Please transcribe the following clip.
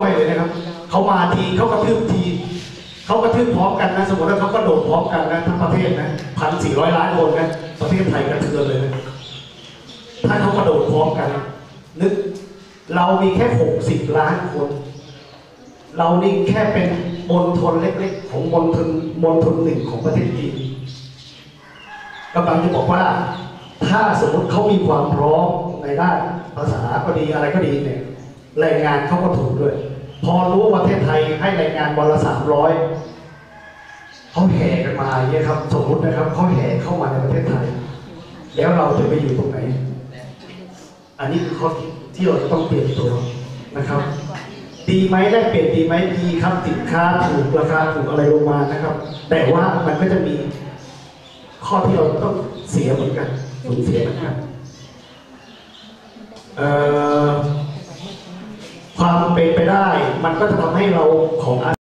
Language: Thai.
ไม่เลยนะครับเขามาทีเขากระทืบทีเขากระทืบพร้อมกันนะ สมมติว่าเขากระโดดพร้อมกันนะทั้งประเทศนะพันสี่ร้อยล้านคนนะประเทศไทยกระเทือนเลยนะถ้าเขากระโดดพร้อมกัน นึกเรามีแค่หกสิบล้านคน เรานี่แค่เป็นมณฑลเล็กๆ ของมณฑลมณฑลหนึ่งของประเทศจีนกำลังจะบอกว่า ถ้าสมมติเขามีความพร้อมในด้านภาษาก็ดีอะไรก็ดีเนี่ยแรงงานเขาก็ถูกด้วย พอรู้ว่าประเทศไทยให้แรงงานวันละสามร้อยเขาแห่กันมาอย่าเงี้ยครับ สมมตินะครับเขาแห่เข้ามาในประเทศไทย แล้วเราจะไปอยู่ตรงไหน อันนี้คือข้อที่เราจะต้องเปลี่ยนตัวนะครับ ดีไหมแลกเปลี่ยนดีไหมดีครับสินค้าถูกราคาถูกอะไรลงมานะครับ แต่ว่ามันก็จะมีข้อที่เราต้องเสียเหมือนกันสูญเสียเหมือนกันเอ่อ ความเป็นไปได้มันก็จะทำให้เราของ